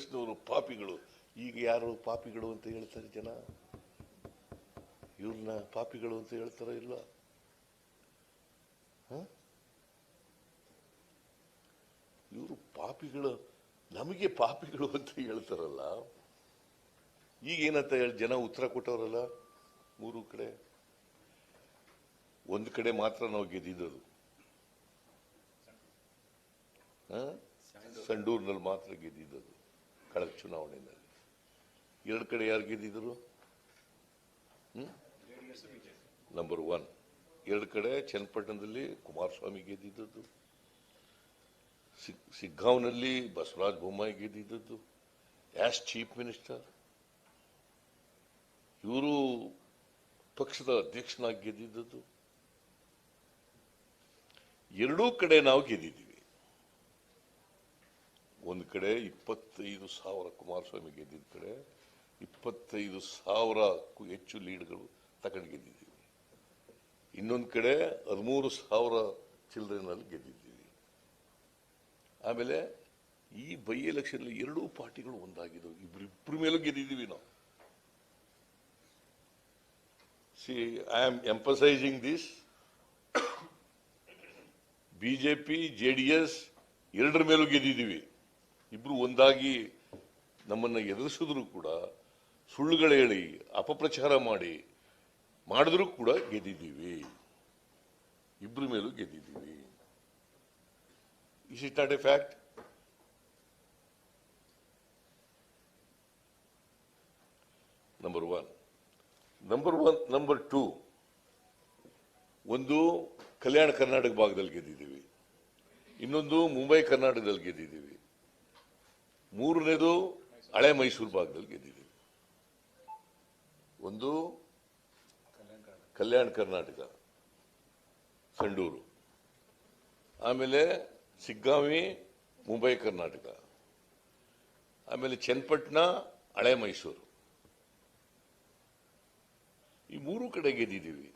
ಕಾಂಗ್ರೆಸ್ನವರು ಪಾಪಿಗಳು. ಈಗ ಯಾರು ಪಾಪಿಗಳು ಅಂತ ಹೇಳ್ತಾರೆ ಜನ? ಇವ್ರನ್ನ ಪಾಪಿಗಳು ಅಂತ ಹೇಳ್ತಾರ ಇಲ್ಲ ಇವರು ಪಾಪಿಗಳು ನಮಗೆ ಪಾಪಿಗಳು ಅಂತ ಹೇಳ್ತಾರಲ್ಲ. ಈಗ ಏನಂತ ಹೇಳಿ ಜನ ಉತ್ತರ ಕೊಟ್ಟವರಲ್ಲ ಮೂರು ಕಡೆ? ಒಂದ್ ಕಡೆ ಮಾತ್ರ ನಾವು ಗೆದ್ದಿದ್ದದು. ಸಂಡೂರ್ನಲ್ಲಿ ಸಂಡೂರಿನಲ್ಲಿ ಮಾತ್ರ ಗೆದ್ದಿದ್ದದು. ಕಳೆದ ಚುನಾವಣೆಯಲ್ಲಿ. ಎರಡು ಕಡೆ ಯಾರು ಗೆದ್ದಿದ್ರು? ನಂಬರ್ ಒನ್ ಎರಡು ಕಡೆ ಚನ್ನಪಟ್ಟಣದಲ್ಲಿ ಕುಮಾರಸ್ವಾಮಿ ಗೆದ್ದಿದ್ದದ್ದು. ಸಿಗ್- ಸಿಗ್ಗಾಂವ್ನಲ್ಲಿ ಬಸವರಾಜ ಬೊಮ್ಮಾಯಿ ಗೆದ್ದಿದ್ದದ್ದು. ಆಸ್ ಚೀಫ್ ಮಿನಿಸ್ಟರ್ ಇವರು ಪಕ್ಷದ ಅಧ್ಯಕ್ಷನಾಗಿ ಗೆದ್ದಿದ್ದದ್ದು. ಎರಡೂ ಕಡೆ ನಾವು ಗೆದ್ದಿದ್ದೀವಿ. ಒಂದು ಕಡೆ ಇಪ್ಪತ್ತೈದು ಸಾವಿರ ಕುಮಾರಸ್ವಾಮಿ ಗೆದ್ದಿದ್ದ ಕಡೆ ಇಪ್ಪತ್ತೈದು ಸಾವಿರಕ್ಕೂ ಹೆಚ್ಚು ಲೀಡ್ಗಳು ತಗೊಂಡು ಗೆದ್ದಿದ್ದೀವಿ. ಇನ್ನೊಂದು ಕಡೆ ಹದಿಮೂರು ಸಾವಿರ ಚಿಲ್ಡ್ರನ್ನಲ್ಲಿ ಗೆದ್ದಿದ್ದೀವಿ. ಆಮೇಲೆ ಈ ಬೈ ಎಲೆಕ್ಷನ್ ಎರಡೂ ಪಾರ್ಟಿಗಳು ಒಂದಾಗಿದ್ದವು. ಇಬ್ಬರಿಬ್ಬರ ಇಬ್ಬರ ಮೇಲೂ ಗೆದ್ದಿದ್ದೀವಿ ನಾವು. See I am emphasizing this BJP J D S ಎರಡರ ಮೇಲೂ ಗೆದ್ದಿದ್ದೀವಿ. ಇಬ್ರು ಒಂದಾಗಿ ನಮ್ಮನ್ನ ಎದುರಿಸಿದ್ರು ಕೂಡ ಸುಳ್ಳುಗಳು ಹೇಳಿ, ಅಪಪ್ರಚಾರ ಮಾಡಿ ಮಾಡಿದ್ರು ಕೂಡ ಗೆದ್ದಿದ್ದೀವಿ. ಇಬ್ರ ಮೇಲೂ ಗೆದ್ದಿದ್ದೀವಿ. Is it not a fact number one number one number two ಒಂದು ಕಲ್ಯಾಣ ಕರ್ನಾಟಕ ಭಾಗದಲ್ಲಿ ಗೆದ್ದಿದ್ದೀವಿ. ಇನ್ನೊಂದು ಮುಂಬೈ ಕರ್ನಾಟಕದಲ್ಲಿ ಗೆದ್ದಿದ್ದೀವಿ. ಮೂರನೇದು ಹಳೆ ಮೈಸೂರು ಭಾಗದಲ್ಲಿ ಗೆದ್ದಿದ್ದೀವಿ ಒಂದು ಕಲ್ಯಾಣ ಕರ್ನಾಟಕ, ಸಂಡೂರು. ಆಮೇಲೆ ಸಿಗ್ಗಾಂವಿ ಮುಂಬೈ, ಕರ್ನಾಟಕ. ಆಮೇಲೆ ಚನ್ನಪಟ್ಟಣ, ಹಳೆ ಮೈಸೂರು. ಈ ಮೂರು ಕಡೆ ಗೆದ್ದಿದ್ದೀವಿ.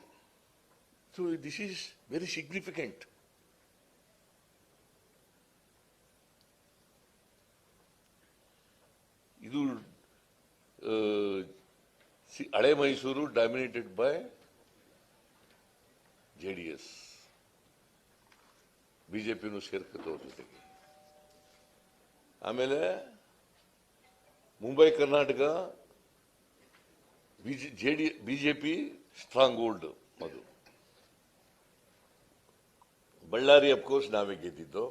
So this is very significant ಇದು ಹಳೆ Mysuru dominated by J D S ಬಿಜೆಪಿನೂ ಸೇರ್ಕತ್ತವ್ರ ಜೊತೆಗೆ. ಆಮೇಲೆ Mumbai, Karnataka J D BJP strong hold ಅದು. ಬಳ್ಳಾರಿ ಅಫ್ಕೋರ್ಸ್ ನಾವೇ ಗೆದ್ದಿದ್ದು.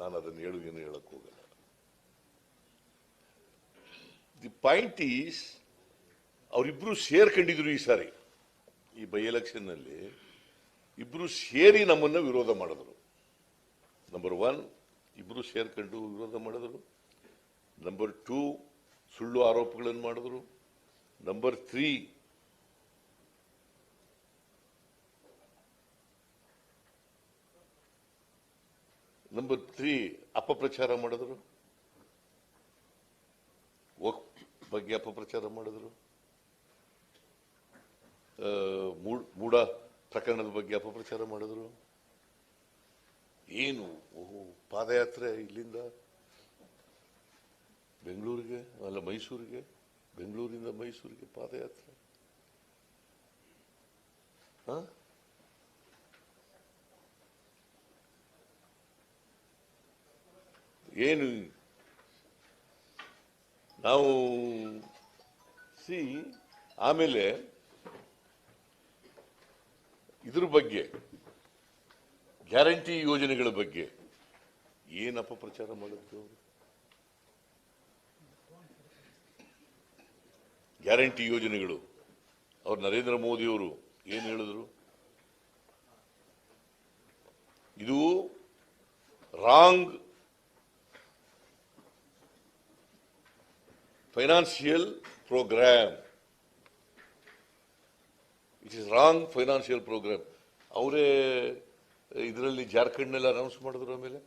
ನಾನು ಅದನ್ನು ಹೇಳು ಏನು ಹೇಳಕ್ ಹೋಗಲ್ಲ. ದಿ ಪಾಯಿಂಟ್ ಈಸ್ ಅವರಿಬ್ರು ಸೇರ್ಕೊಂಡಿದ್ರು ಈ ಸಾರಿ. ಈ ಬೈ ಎಲೆಕ್ಷನ್ನಲ್ಲಿ ನಲ್ಲಿ ಇಬ್ರು ಸೇರಿ ನಮ್ಮನ್ನು ವಿರೋಧ ಮಾಡಿದ್ರು. ನಂಬರ್ ಒನ್ ಇಬ್ಬರು ಸೇರ್ಕೊಂಡು ವಿರೋಧ ಮಾಡಿದ್ರು. ನಂಬರ್ ಟೂ ಸುಳ್ಳು ಆರೋಪಗಳನ್ನು ಮಾಡಿದ್ರು. ನಂಬರ್ ತ್ರೀ ನಂಬರ್ ತ್ರೀ ಅಪಪ್ರಚಾರ ಮಾಡಿದ್ರು. ಬಗ್ಗೆ ಅಪಪ್ರಚಾರ ಮಾಡಿದ್ರು. ಮೂಡ ಪ್ರಕರಣದ ಬಗ್ಗೆ ಅಪಪ್ರಚಾರ ಮಾಡಿದ್ರು. ಏನು, ಓಹೋ, ಪಾದಯಾತ್ರೆ ಇಲ್ಲಿಂದ ಬೆಂಗಳೂರಿಗೆ, ಅಲ್ಲ ಮೈಸೂರಿಗೆ, ಬೆಂಗಳೂರಿಂದ ಮೈಸೂರಿಗೆ ಪಾದಯಾತ್ರೆ? ಏನು ನಾವು ಸಿ, ಆಮೇಲೆ ಇದ್ರ ಬಗ್ಗೆ, ಗ್ಯಾರಂಟಿ ಯೋಜನೆಗಳ ಬಗ್ಗೆ ಏನಪ್ಪ ಅಪಪ್ರಚಾರ ಮಾಡಿದ್ರು ಅವರು ಗ್ಯಾರಂಟಿ ಯೋಜನೆಗಳು. ಅವ್ರು ನರೇಂದ್ರ ಮೋದಿಯವರು ಏನು ಹೇಳಿದ್ರು? ಇದು wrong financial program it is wrong financial program ಅವರೇ, ಇದರಲ್ಲಿ ಜಾರ್ಖಂಡ್ನಲ್ಲಿ ಅನೌನ್ಸ್ ಮಾಡಿದ್ರು ಆಮೇಲೆ?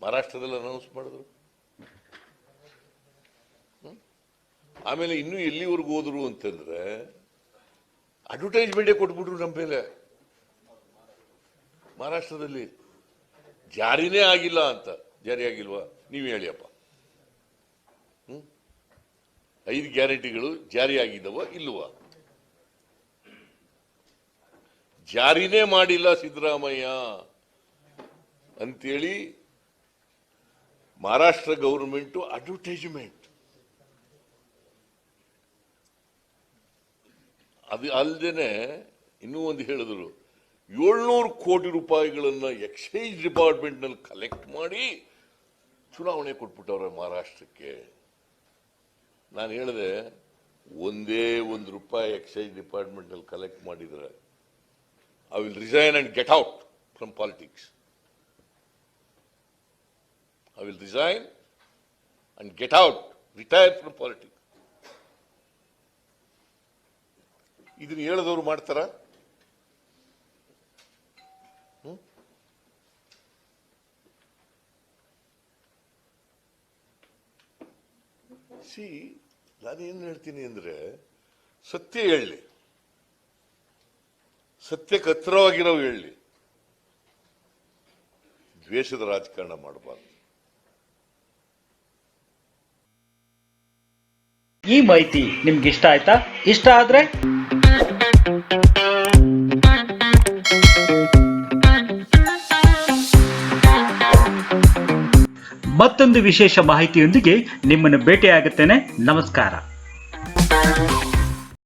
ಮಹಾರಾಷ್ಟ್ರದಲ್ಲಿ ಅನೌನ್ಸ್ ಮಾಡಿದ್ರು? ಆಮೇಲೆ ಇನ್ನೂ ಎಲ್ಲಿವರೆಗೂ ಹೋದ್ರು ಅಂತಂದ್ರೆ ಅಡ್ವರ್ಟೈಸ್ಮೆಂಟೇ ಕೊಟ್ಬಿಟ್ರು ನಮ್ಮ ಮೇಲೆ. ಮಹಾರಾಷ್ಟ್ರದಲ್ಲಿ. ಜಾರಿನೇ ಆಗಿಲ್ಲ ಅಂತ. ಜಾರಿ ಆಗಿಲ್ವಾ? ನೀವು ಹೇಳಿಯಪ್ಪ ಐದು ಗ್ಯಾರಂಟಿಗಳು ಜಾರಿಯಾಗಿದ್ದವ ಇಲ್ಲವಾ? ಜಾರಿನೇ ಮಾಡಿಲ್ಲ ಸಿದ್ದರಾಮಯ್ಯ. ಅಂತೇಳಿ ಮಹಾರಾಷ್ಟ್ರ ಗೌರ್ಮೆಂಟು ಅಡ್ವರ್ಟೈಸ್ಮೆಂಟ್. ಅದು ಅಲ್ಲದೆ ಇನ್ನೂ ಒಂದು ಹೇಳಿದ್ರು, ಏಳ್ನೂರು ಕೋಟಿ ರೂಪಾಯಿಗಳನ್ನ ಎಕ್ಸೈಸ್ ಡಿಪಾರ್ಟ್ಮೆಂಟ್ನಲ್ಲಿ ಕಲೆಕ್ಟ್ ಮಾಡಿ ಚುನಾವಣೆ ಕೊಟ್ಬಿಟ್ಟವ್ರೆ ಮಹಾರಾಷ್ಟ್ರಕ್ಕೆ. ನಾನು ಹೇಳಿದೆ, ಒಂದೇ ಒಂದು ರೂಪಾಯಿ ಎಕ್ಸೈಸ್ ಡಿಪಾರ್ಟ್ಮೆಂಟ್ನಲ್ಲಿ ಕಲೆಕ್ಟ್ ಮಾಡಿದ್ರೆ I will resign and get out from politics I will resign and get out retire from politics ಇದನ್ನ ಹೇಳಿದವರು ಮಾಡ್ತಾರ? ಸಿ, ನಾನು ಏನು ಹೇಳ್ತೀನಿ ಅಂದ್ರೆ, ಸತ್ಯ ಹೇಳಿ. ಸತ್ಯಕ್ಕೆ ಹತ್ತಿರವಾಗಿರೋ ಹೇಳಿ. ದ್ವೇಷದ ರಾಜಕಾರಣ ಮಾಡಬಾರ್ದು. ಈ ಮಾಹಿತಿ ನಿಮ್ಗೆ ಇಷ್ಟ ಆಯ್ತಾ? ಇಷ್ಟ ಆದ್ರೆ ಮತ್ತೊಂದು ವಿಶೇಷ ಮಾಹಿತಿಯೊಂದಿಗೆ ನಿಮ್ಮನ್ನು ಭೇಟಿಯಾಗುತ್ತೇನೆ. ನಮಸ್ಕಾರ.